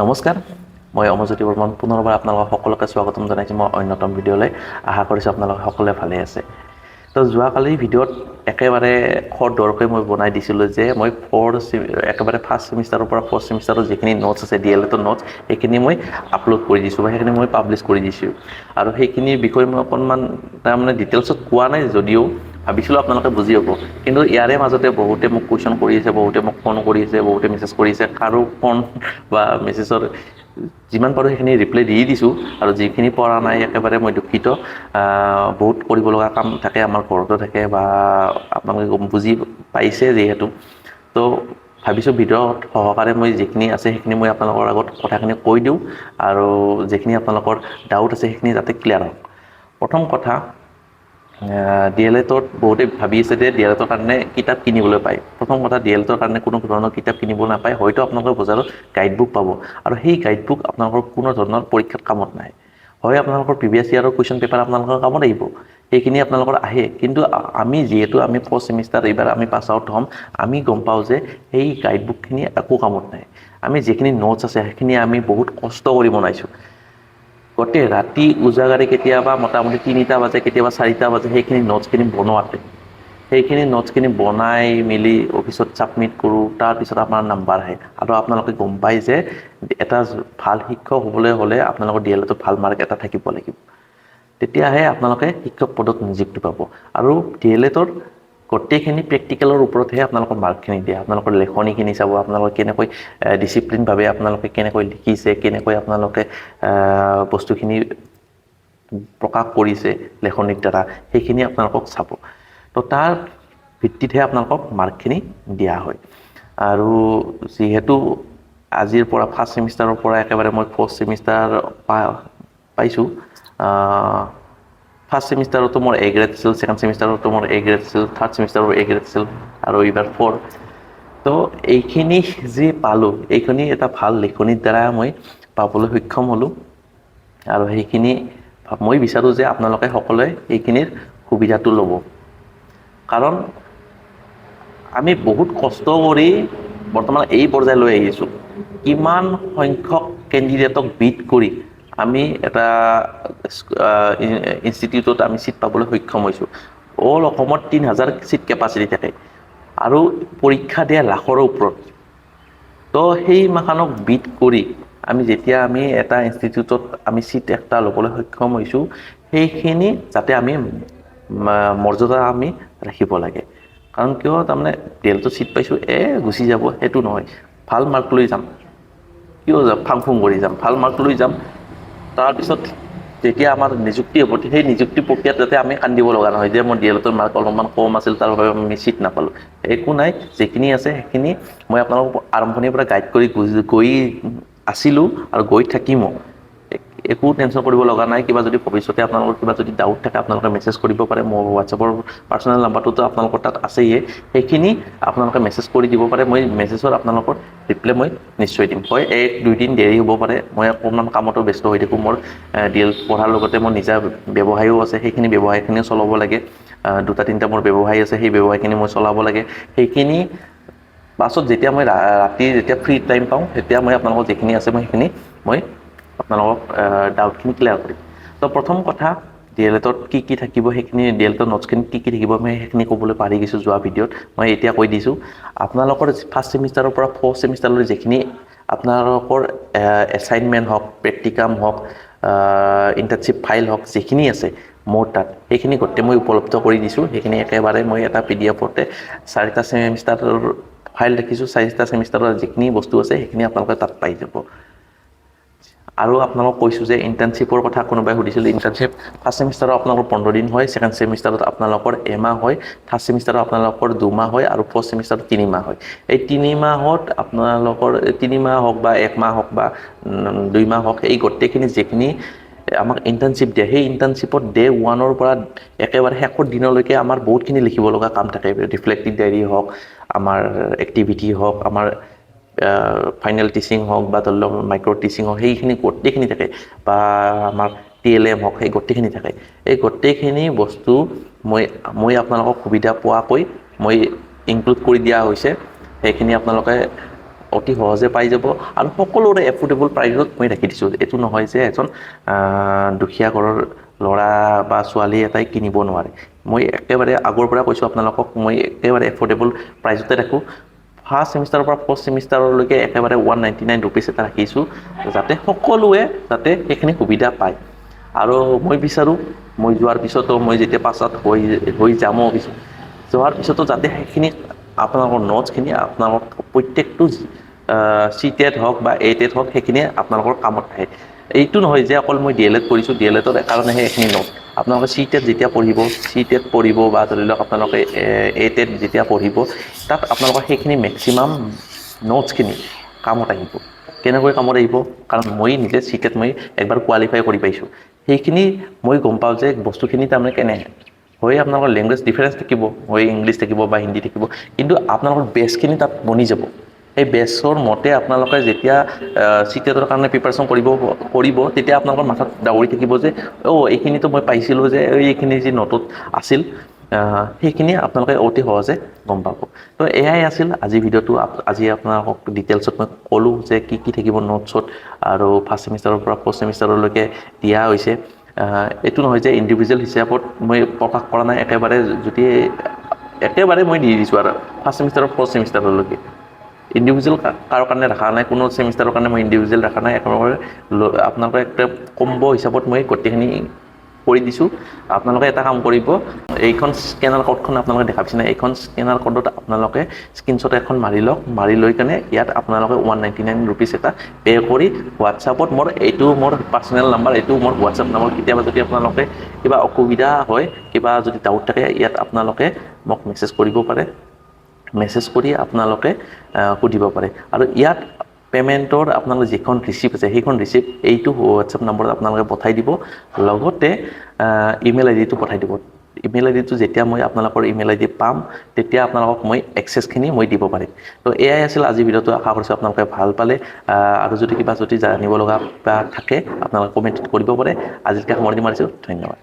নমস্কাৰ। মই অমৰজ্যোতি বৰ্মন। পুনৰবাৰ আপোনালোকক সকলোকে স্বাগতম জনাইছোঁ মই অন্যতম ভিডিঅ'লৈ। আশা কৰিছোঁ আপোনালোকে সকলোৱে ভালে আছে। তো যোৱাকালি ভিডিঅ'ত একেবাৰে খৰ দৰকৈ মই বনাই দিছিলোঁ যে মই ফ'ৰ একেবাৰে ফাৰ্ষ্ট ছেমিষ্টাৰৰ পৰা ফ'ৰ্থ ছেমিষ্টাৰৰ যিখিনি নোটছ আছে ডি এল এডৰ নোটছ সেইখিনি মই আপলোড কৰি দিছোঁ বা সেইখিনি মই পাব্লিছ কৰি দিছোঁ। আৰু সেইখিনিৰ বিষয়ে মই অকণমান তাৰমানে ডিটেইলছত কোৱা নাই যদিও ভাবিছিলোঁ আপোনালোকে বুজি পাব কিন্তু ইয়াৰে মাজতে বহুতে মোক কুৱেশ্যন কৰি আছে, বহুতে মোক ফোন কৰি আছে, বহুতে মেছেজ কৰি আছে। কাৰো ফোন বা মেছেজৰ যিমান পাৰোঁ সেইখিনি ৰিপ্লাই দি দিছোঁ আৰু যিখিনি পৰা নাই একেবাৰে মই দুখিত। বহুত কৰিব লগা কাম থাকে, আমাৰ ঘৰতো থাকে বা আপোনালোকে বুজি পাইছে যিহেতু। তো ভাবিছোঁ ভিডিঅ'ত সহকাৰে মই যিখিনি আছে সেইখিনি মই আপোনালোকৰ আগত কথাখিনি কৈ দিওঁ আৰু যিখিনি আপোনালোকৰ ডাউট আছে সেইখিনি যাতে ক্লিয়াৰ হওক। প্ৰথম কথা ডি এল এডত বহুতে ভাবি আছে যে ডি এল এডৰ কাৰণে কিতাপ কিনিবলৈ পায়। প্ৰথম কথা ডি এল এডৰ কাৰণে কোনো ধৰণৰ কিতাপ কিনিব নাপায়, হয়তো আপোনালোকৰ বজাৰত গাইড বুক পাব। আৰু সেই গাইড বুক আপোনালোকৰ কোনো ধৰণৰ পৰীক্ষাত কামত নাহে হয়, আপোনালোকৰ প্ৰিভিয়াছ ইয়াৰৰ কুৱেশ্যন পেপাৰ আপোনালোকৰ কামত আহিব। সেইখিনি আপোনালোকৰ আহে। কিন্তু আমি যিহেতু আমি ফ'ৰ্থ ছেমিষ্টাৰ এইবাৰ আমি পাছ আউট হ'ম, আমি গম পাওঁ যে সেই গাইড বুকখিনি একো কামত নাহে আমি যিখিনি নোটছ আছে, সেইখিনি আমি বহুত কষ্ট কৰি বনাইছোঁ। গোটেই ৰাতি উজাগাৰি কেতিয়াবা মোটামুটি তিনিটা বাজে, কেতিয়াবা চাৰিটা বাজে, সেইখিনি নোটছখিনি বনোৱাতে। সেইখিনি নোটছখিনি বনাই মেলি অফিচত ছাবমিট কৰোঁ তাৰপিছত আপোনাৰ নাম্বাৰ আহে। আৰু আপোনালোকে গম পায় যে এটা ভালো শিক্ষক হ'বলৈ হ'লে আপোনালোকৰ ডি এল এডত ভালো মাৰ্ক এটা থাকিব লাগিব। তেতিয়াহে আপোনালোকে শিক্ষক পদত নিযুক্তি পাব। আৰু ডি এল এডৰ গোটেইখিনি প্ৰেক্টিকেলৰ ওপৰতহে আপোনালোকৰ মাৰ্কখিনি দিয়ে। আপোনালোকৰ লেখনিখিনি চাব, আপোনালোকে কেনেকৈ ডিচিপ্লিনভাৱে আপোনালোকে কেনেকৈ লিখিছে, কেনেকৈ আপোনালোকে বস্তুখিনি প্ৰকাশ কৰিছে লেখনিৰ দ্বাৰা, সেইখিনি আপোনালোকক চাব। তো তাৰ ভিত্তিতহে আপোনালোকক মাৰ্কখিনি দিয়া হয়। আৰু যিহেতু আজিৰ পৰা ফাৰ্ষ্ট ছেমিষ্টাৰৰ পৰা একেবাৰে মই ফ'ৰ্থ ছেমিষ্টাৰ পা, পাইছোঁ ফাৰ্ষ্ট ছেমিষ্টাৰতো মোৰ এ গ্ৰেড আছিল ছেকেণ্ড ছেমিষ্টাৰতো মোৰ এ গ্ৰেড আছিল থাৰ্ড ছেমিষ্টাৰৰ এ গ্ৰেড আছিল আৰু এইবাৰ ফ'ৰ তো এইখিনি যি পালোঁ, এইখিনি এটা ভালো লেখনিৰ দ্বাৰা মই পাবলৈ সক্ষম হ'লোঁ। আৰু সেইখিনি মই বিচাৰোঁ যে আপোনালোকে সকলোৱে এইখিনিৰ সুবিধাটো ল'ব। কাৰণ আমি বহুত কষ্ট কৰি বৰ্তমান এই পৰ্যায়লৈ আহিছোঁ। কিমান সংখ্যক কেণ্ডিডেটক বিট কৰি আমি এটা ইনষ্টিটিউটত আমি ছিট পাবলৈ সক্ষম হৈছোঁ। অল অসমত তিনি হাজাৰ ছিট কেপাচিটি থাকে আৰু পৰীক্ষা দিয়া লাখৰ ওপৰত। তো সেই মাখানক বিট কৰি আমি যেতিয়া আমি এটা ইনষ্টিটিউটত আমি ছিট এটা ল'বলৈ সক্ষম হৈছোঁ, সেইখিনি যাতে আমি মৰ্যাদা আমি ৰাখিব লাগে। কাৰণ কিয়, তাৰমানে ডেলটো ছিট পাইছোঁ, এ, গুচি যাব, সেইটো নহয়। ভালো মাৰ্ক লৈ যাম। কিয় যাম? ফাং ফুং কৰি যাম। ভালো মাৰ্ক লৈ যাম। তাৰপিছত যেতিয়া আমাৰ নিযুক্তি হ'ব। সেই নিযুক্তি প্ৰক্ৰিয়াত যাতে আমি কান্দিব লগা নহয়, যে মোৰ ডি এল এডৰ মাৰ্ক অলপমান কম আছিল, তাৰ বাবে আমি চিট নাপালোঁ। একো নাই, যিখিনি আছে সেইখিনি মই আপোনালোকক আৰম্ভণিৰ পৰা গাইড কৰি গৈ- গৈ আছিলোঁ আৰু গৈ থাকিমো। এক- টেনশ্যন কৰিব লগা নাই। কিবা যদি ভৱিষ্যতে আপোনালোকৰ কিবা যদি ডাউট থাকে, আপোনালোকে মেছেজ কৰিব পাৰে। মোৰ হোৱাটছএপৰ পাৰ্চনেল নাম্বাৰটোতো আপোনালোকৰ তাত আছেই সেইখিনি আপোনালোকে মেছেজ কৰি দিব পাৰে। মই মেছেজত আপোনালোকৰ ৰিপ্লাই মই নিশ্চয় দিম। হয়, এক দুইদিন দেৰি হ'ব পাৰে। মই অকণমান কামতো ব্যস্ত হৈ থাকোঁ। মোৰ ডি পঢ়াৰ লগতে মোৰ নিজা ব্যৱসায়ো আছে। সেইখিনি ব্যৱসায়খিনিও চলাব লাগে। দুটা, তিনিটা মোৰ ব্যৱসায় আছে। সেই ব্যৱসায়খিনি মই চলাব লাগে। সেইখিনি পাছত যেতিয়া মই ৰাতি যেতিয়া ফ্ৰী টাইম পাওঁ, তেতিয়া মই আপোনালোকৰ যিখিনি আছে মই সেইখিনি মই আপোনালোকক ডাউটখিনি ক্লিয়াৰ কৰিম তো প্ৰথম কথা ডি এল এডত কি কি থাকিব সেইখিনি ডি এল এডৰ নোটছখিনি কি কি থাকিব মই সেইখিনি ক'বলৈ পাহৰি গৈছোঁ যোৱা ভিডিঅ'ত। মই এতিয়া কৈ দিছোঁ আপোনালোকৰ ফাৰ্ষ্ট ছেমিষ্টাৰৰ পৰা ফ'ৰ্থ ছেমিষ্টাৰলৈ যিখিনি আপোনালোকৰ এছাইনমেণ্ট হওক প্ৰেক্টিকাম হওক ইণ্টাৰ্ণশ্বিপ ফাইল হওক যিখিনি আছে মোৰ তাত সেইখিনি গোটেই মই উপলব্ধ কৰি দিছোঁ। সেইখিনি একেবাৰে মই এটা পি ডি এফতে চাৰিটা ছেমিষ্টাৰৰ ফাইল দেখিছোঁ চাৰিটা ছেমিষ্টাৰৰ যিখিনি বস্তু আছে সেইখিনি আপোনালোকে তাত পাই যাব। আৰু আপোনালোকক কৈছোঁ যে ইণ্টাৰ্ণশ্বিপৰ কথা কোনোবাই সুধিছিল ইণ্টাৰ্ণশ্বিপ ফাৰ্ষ্ট ছেমিষ্টাৰত আপোনালোকৰ পোন্ধৰ দিন হয় ছেকেণ্ড ছেমিষ্টাৰত আপোনালোকৰ এমাহ হয় থাৰ্ড ছেমিষ্টাৰত আপোনালোকৰ দুমাহ হয় আৰু ফ'ৰ্থ ছেমিষ্টাৰত তিনিমাহ হয়। এই তিনিমাহত আপোনালোকৰ তিনিমাহ হওক বা একমাহ হওক বা দুই মাহ হওক এই গোটেইখিনি যিখিনি আমাক ইণ্টাৰ্ণশ্বিপ দিয়ে সেই ইণ্টাৰ্ণশ্বিপত ডে ওৱানৰ পৰা একেবাৰে শেষৰ দিনলৈকে আমাৰ বহুতখিনি লিখিব লগা কাম থাকে ৰিফ্লেক্টিভ ডায়েৰী হওক আমাৰ এক্টিভিটি হওক আমাৰ ফাইনেল টিচিং হওক বা ধৰি লওক মাইক্ৰ' টিচিং হওক, সেইখিনি গোটেইখিনি থাকে বা আমাৰ টি এল এম হওক, সেই গোটেইখিনি থাকে। এই গোটেইখিনি বস্তু মই মই আপোনালোকক সুবিধা পোৱাকৈ মই ইনক্লুড কৰি দিয়া হৈছে। সেইখিনি আপোনালোকে অতি সহজে পাই যাব আৰু সকলোৰে এফৰ্ডেবল প্ৰাইচত মই ৰাখি দিছোঁ। এইটো নহয় যে এজন দুখীয়া ঘৰৰ ল'ৰা বা ছোৱালী এটাই কিনিব নোৱাৰে। মই একেবাৰে আগৰ পৰা কৈছোঁ আপোনালোকক, মই একেবাৰে এফৰ্ডেবল প্ৰাইচতে ৰাখোঁ। ফাৰ্ষ্ট ছেমিষ্টাৰৰ পৰা ফ'ৰ্থ ছেমিষ্টাৰলৈকে একেবাৰে ওৱান নাইণ্টি নাইন ৰুপিজ এটা ৰাখিছোঁ, যাতে সকলোৱে যাতে সেইখিনি সুবিধা পায়। আৰু মই বিচাৰোঁ, মই যোৱাৰ পিছতো, মই যেতিয়া পাছ আউট হৈ হৈ যামো পিছত যোৱাৰ পিছতো যাতে সেইখিনি আপোনালোকৰ নোটছখিনি আপোনালোক প্ৰত্যেকটো চি টেট হওক বা এ টেট হওক, সেইখিনি আপোনালোকৰ কামত আহে। এইটো নহয় যে অকল মই ডি এল এড কৰিছোঁ ডি এল এডৰ কাৰণেহে এইখিনি নোট আপোনালোকে চি টেট যেতিয়া পঢ়িব চি টেট পঢ়িব বা ধৰি লওক আপোনালোকে, এ টেট যেতিয়া পঢ়িব, তাত আপোনালোকৰ সেইখিনি মেক্সিমাম নোটছখিনি কামত আহিব। কেনেকৈ কামত আহিব? কাৰণ মই নিজে চি টেট মই একবাৰ কোৱালিফাই কৰি পাইছোঁ। সেইখিনি মই গম পাওঁ যে বস্তুখিনি তাৰমানে কেনে হয়। আপোনালোকৰ লেংগুৱেজ ডিফাৰেঞ্চ থাকিব, হয়, ইংলিছ থাকিব বা হিন্দী থাকিব, কিন্তু আপোনালোকৰ বেছখিনি তাত বনি যাব। সেই বেছৰ মতে আপোনালোকে যেতিয়া চি টেটৰ কাৰণে প্ৰিপাৰেশ্যন কৰিব কৰিব তেতিয়া আপোনালোকৰ মাথাত ডাউৰি থাকিব যে অ' এইখিনিতো মই পাইছিলোঁ যে এই এইখিনি যি নোটত আছিল সেইখিনি আপোনালোকে অতি সহজে গম পাব। তো এয়াই আছিল আজি ভিডিঅ'টো। আজি আপোনালোকক ডিটেইলছত মই ক'লোঁ যে কি কি থাকিব নোটছত আৰু ফাৰ্ষ্ট ছেমিষ্টাৰৰ পৰা ফ'ৰ্থ ছেমিষ্টাৰলৈকে দিয়া হৈছে। এইটো নহয় যে ইণ্ডিভিজুৱেল হিচাপত মই প্ৰকাশ কৰা নাই একেবাৰে যদি একেবাৰে মই দি দিছোঁ আৰু ফাৰ্ষ্ট ছেমিষ্টাৰৰ ফ'ৰ্থ ছেমিষ্টাৰলৈকে ইণ্ডিভিজুৱেল কাৰো কাৰণে ৰখা নাই, কোনো ছেমিষ্টাৰৰ কাৰণে মই ইণ্ডিভিজুৱেল ৰখা নাই, একেবাৰে আপোনালোকে একটা কম্ব হিচাপত মই গোটেইখিনি কৰি দিছোঁ। আপোনালোকে এটা কাম কৰিব, এইখন স্কেনাৰ ক'ডখন আপোনালোকে দেখা পাইছে নে এইখন স্কেনাৰ ক'ডত আপোনালোকে স্ক্ৰীনশ্বট এখন মাৰি লওক, মাৰি লৈ কেনে ইয়াত আপোনালোকে ওৱান নাইণ্টি নাইন ৰুপিজ এটা পে' কৰি হোৱাটছআপত মোৰ, এইটো মোৰ পাৰ্চনেল নাম্বাৰ এইটো মোৰ হোৱাটছআপ নম্বৰ কেতিয়াবা যদি আপোনালোকে কিবা অসুবিধা হয়, কিবা যদি ডাউট থাকে, ইয়াত আপোনালোকে মোক মেছেজ কৰিব পাৰে। মেছেজ কৰি আপোনালোকে সুধিব পাৰে। আৰু ইয়াত পে'মেণ্টৰ আপোনালোকে যিখন ৰিচিপ্ট আছে, সেইখন ৰিচিপ্ট এইটো হোৱাটছএপ নম্বৰত আপোনালোকে পঠাই দিব। লগতে ইমেইল আই ডিটো পঠাই দিব। ইমেইল আই ডিটো যেতিয়া মই আপোনালোকৰ ইমেইল আই ডি পাম, তেতিয়া আপোনালোকক মই এক্সেছখিনি মই দিব পাৰিম। তো এয়াই আছিল আজি ভিডিঅ'টো। আশা কৰিছোঁ আপোনালোকে ভালো পালে। আৰু যদি কিবা যদি জানিব লগা বা থাকে, আপোনালোকে কমেণ্ট কৰিব পাৰে। আজিলৈকে সামৰণি মাৰিছোঁ। ধন্যবাদ।